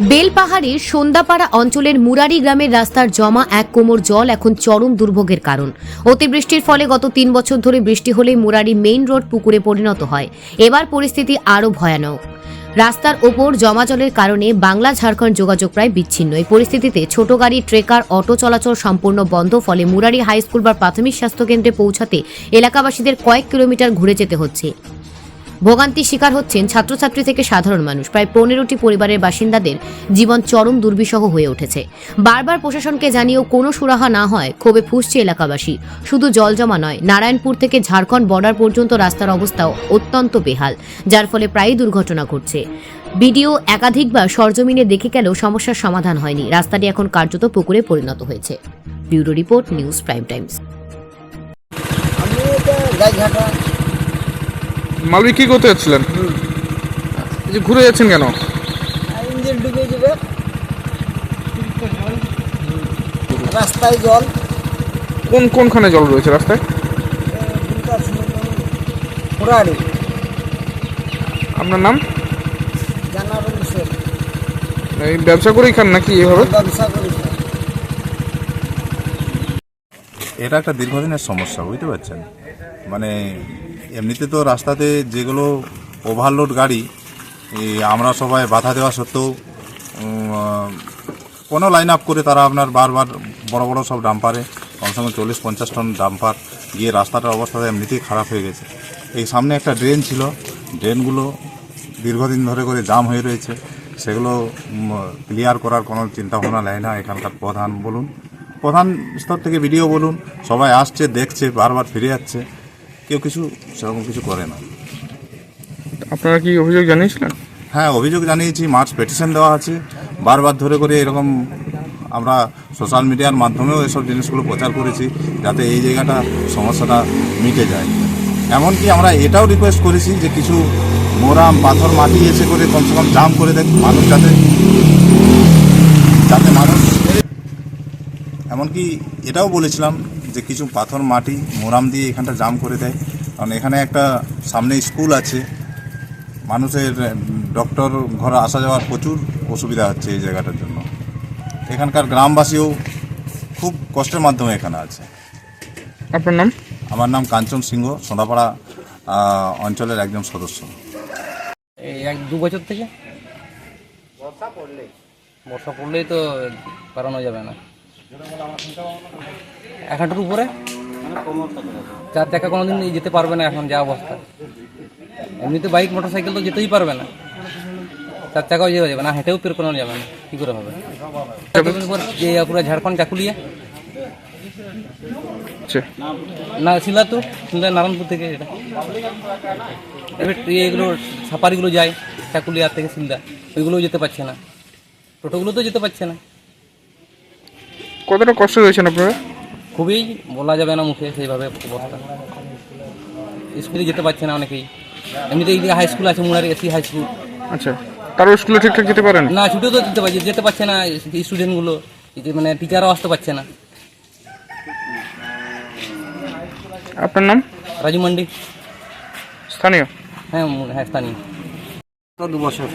বেলপাহাড়ির সন্ধ্যাপাড়া অঞ্চলের মুরারি গ্রামের রাস্তার জমা এক কোমর জল এখন চরম দুর্ভোগের কারণ। অতিবৃষ্টির ফলে গত তিন বছর ধরে বৃষ্টি হলে মুরারি মেইন রোড পুকুরে পরিণত হয়। এবার পরিস্থিতি আরও ভয়ানক। রাস্তার ওপর জমা জলের কারণে বাংলা ঝাড়খণ্ড যোগাযোগ প্রায় বিচ্ছিন্ন। এই পরিস্থিতিতে ছোট গাড়ি, ট্রেকার, অটো চলাচল সম্পূর্ণ বন্ধ, ফলে মুরারি হাই স্কুল বা প্রাথমিক স্বাস্থ্যকেন্দ্রে পৌঁছাতে এলাকাবাসীদের কয়েক কিলোমিটার ঘুরে যেতে হচ্ছে। ভোগান্তির শিকার হচ্ছেন ছাত্রছাত্রী থেকে সাধারণ মানুষ। প্রায় পনেরোটি পরিবারের বাসিন্দাদের জীবন চরম দুর্বিষহ হয়ে উঠেছে। বারবার প্রশাসনকে জানিয়েও কোনো সুরাহা না হয়, ক্ষোভে ফুসছে এলাকাবাসী। শুধু জল জমা নয়, নারায়ণপুর থেকে ঝাড়খণ্ড বর্ডার পর্যন্ত রাস্তার অবস্থাও অত্যন্ত বেহাল, যার ফলে প্রায়ই দুর্ঘটনা ঘটছে। বিডিও একাধিকবার সরজমিনে দেখে গেলেও সমস্যার সমাধান হয়নি। রাস্তাটি এখন কার্যত পুকুরে পরিণত হয়েছে। Bureau report, news prime times. মাল বিক্রি করতে যাচ্ছিলেন? এই যে ঘুরে যাচ্ছেন কেন? ইঞ্জিন ডুবে যাবে রাস্তায় জল। কোন কোনখানে জল রয়েছে রাস্তায়? পুরাড়ি আপনার নাম? জানাবেন সে এই ব্যবসা করেই খান নাকি এভাবে? ব্যবসা করি। এটা একটা দীর্ঘদিনের সমস্যা বুঝতে পারছেন? মানে এমনিতে তো রাস্তাতে যেগুলো ওভারলোড গাড়ি আমরা সবাই বাধা দেওয়া সত্ত্বেও কোনো লাইন আপ করে তারা আপনার বারবার বড় বড় সব ডাম্পারে কমসে কম চল্লিশ পঞ্চাশ টন ডাম্পার গিয়ে রাস্তাটার অবস্থা এমনিতেই খারাপ হয়ে গেছে। এই সামনে একটা ড্রেন ছিল ড্রেনগুলো দীর্ঘদিন ধরে করে জাম হয়ে রয়েছে, সেগুলো ক্লিয়ার করার কোনো চিন্তা ভাবনা নেয় না এখানকার প্রধান। বলুন, প্রধান স্তর থেকে ভিডিও বলুন, সবাই আসছে, দেখছে, বারবার ফিরে যাচ্ছে। কেউ কিছু সেরকম কিছু করে না। আপনারা কি অভিযোগ জানিয়েছিলেন? হ্যাঁ অভিযোগ জানিয়েছি মার্চ পেটিশন দেওয়া আছে। বারবার ধরে করে এরকম আমরা সোশ্যাল মিডিয়ার মাধ্যমেও এসব জিনিসগুলো প্রচার করেছি যাতে এই জায়গাটা সমস্যাটা মিটে যায়। এমনকি আমরা এটাও রিকোয়েস্ট করেছি যে কিছু মোরাম পাথর মাটি এসে করে কমসে কম জাম করে দেখ মানুষ যাতে যাতে মানুষ এমনকি এটাও বলেছিলাম যে কিছু পাথর মাটি মোরাম দিয়ে এখানটা জাম করে দেয়। কারণ এখানে একটা সামনে স্কুল আছে। মানুষের ডক্টর ঘরে আসা যাওয়ার প্রচুর অসুবিধা হচ্ছে এই জায়গাটার জন্য। এখানকার গ্রামবাসীও খুব কষ্টের মাধ্যমে এখানে আছে। আপনার নাম? আমার নাম কাঞ্চন সিংহ সোনাপাড়া অঞ্চলের একজন সদস্য। এই এক দু বছর থেকে? বর্ষা পড়লেই। বর্ষা পড়লেই তো পারানো যাবে না। এক হাঁটুর উপরে? চার চাকা কোনোদিন যেতে পারবে না এখন যা অবস্থা। এমনিতে বাইক মোটর সাইকেল তো যেতেই পারবে না। চার চাকাও যেতে যাবে না হেঁটেও পের করানো যাবে না। কী করে হবে? যে পুরো ঝাড়খণ্ড চাকুলিয়া। না শিলা তো শিলা নারায়ণপুর থেকে এটা। এবার এগুলো সাপারিগুলো যায় চাকুলিয়া থেকে শিলদা। ওইগুলোও যেতে পারছে না। টোটোগুলো তো যেতে পারছে না। কতটা কষ্ট রয়েছেন আপনারা? খুবই বলা যাবে না মুখে সেইভাবে অবস্থা। স্কুলে যেতে পারছে না অনেকেই। এমনিতে এই হাই স্কুল আছে মুরারি এসি হাই স্কুল আচ্ছা। তারও স্কুলে ঠিকঠাক যেতে পারেন? না ছুটেও তো যেতে পারছে যেতে পারছে না স্টুডেন্টগুলো মানে টিচারও আসতে পারছে না। আপনার নাম? রাজু মান্ডি। স্থানীয়? হ্যাঁ হ্যাঁ স্থানীয়। তো দু বছর।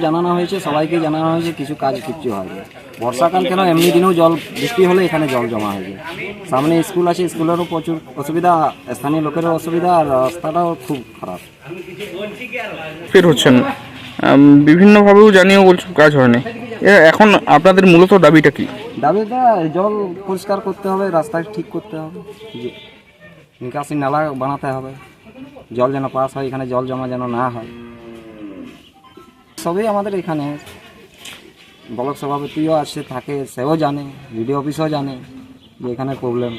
জানানো হয়েছে সবাইকে জানানো হয়েছে কিছু কাজ কিচ্ছু হয়নি। বর্ষাকাল কেন? এমনি দিনেও জল বৃষ্টি হলে এখানে জল জমা হয়ে যায়। সামনে স্কুল আছে স্কুলেরও প্রচুর অসুবিধা স্থানীয় লোকেরও অসুবিধা আর রাস্তাটাও খুব খারাপ। ফের হচ্ছেন। বিভিন্নভাবেও জানিয়েও বলছেন কাজ হয়নি। এখন আপনাদের মূলত দাবিটা কি? দাবিটা জল পরিষ্কার করতে হবে রাস্তা ঠিক করতে হবে যে- নিকাশি নালা বানাতে হবে। জল যেন পাস হয় এখানে জল জমা যেন না হয়। সবই আমাদের এখানে। ব্লক সভাপতিও আছে থাকে সেও জানে বিডিও অফিসও জানে যে এখানে প্রবলেম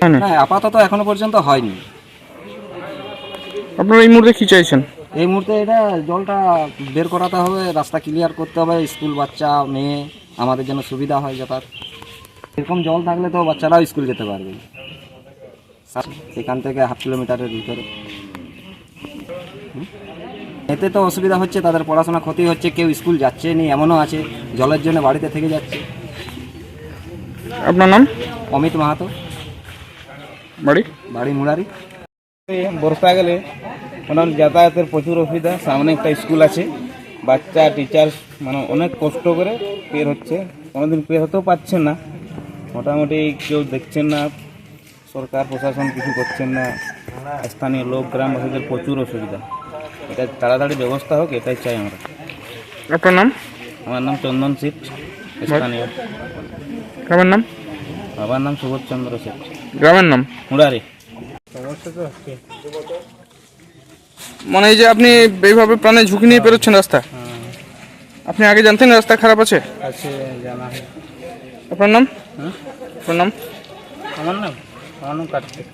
হয়নি। না আপাতত এখনও পর্যন্ত হয়নি। আপনারা এই মুহূর্তে কি চাইছেন? এই মুহূর্তে এটা জলটা বের করাতে হবে রাস্তা ক্লিয়ার করতে হবে স্কুল বাচ্চা মেয়ে আমাদের জন্য সুবিধা হয় যাতায়াত। এরকম জল থাকলে তো বাচ্চারাও স্কুল যেতে পারবে। এখান থেকে হাফ কিলোমিটারের ভিতরে? এতে তো অসুবিধা হচ্ছে তাদের পড়াশোনা ক্ষতি হচ্ছে কেউ স্কুল যাচ্ছে নি এমনও আছে জলের জন্য বাড়িতে থেকে যাচ্ছে। আপনার নাম? অমিত মাহাতো। বাড়ি? বাড়ি মুরারি। বর্ষা গেলে মোটামুটি যাতায়াতের প্রচুর অসুবিধা সামনে একটা স্কুল আছে বাচ্চা টিচার মানে অনেক কষ্ট করে পের হচ্ছে কোনোদিন পের হতেও পারছেন না। মোটামুটি কেউ দেখছেন না সরকার প্রশাসন কিছু করছেন না স্থানীয় লোক গ্রামবাসীদের প্রচুর অসুবিধা। এটা তাড়াতাড়ি ব্যবস্থা হোক এটাই চাই আমরা। আপনার নাম? আমার নাম চন্দন সিট স্থানীয়। গ্রামের নাম? বাবার নাম সুবোধচন্দ্র সেট গ্রামের নাম? মুরারি মানে এই যে আপনি এইভাবে প্রাণে ঝুঁকি নিয়ে পেরোচ্ছেন রাস্তা? আপনি আগে জানতেন রাস্তা খারাপ আছে? আছে জানা আপনার নাম? হুম? আপনার নাম? আমার নাম? আমার নাম কার্তিক।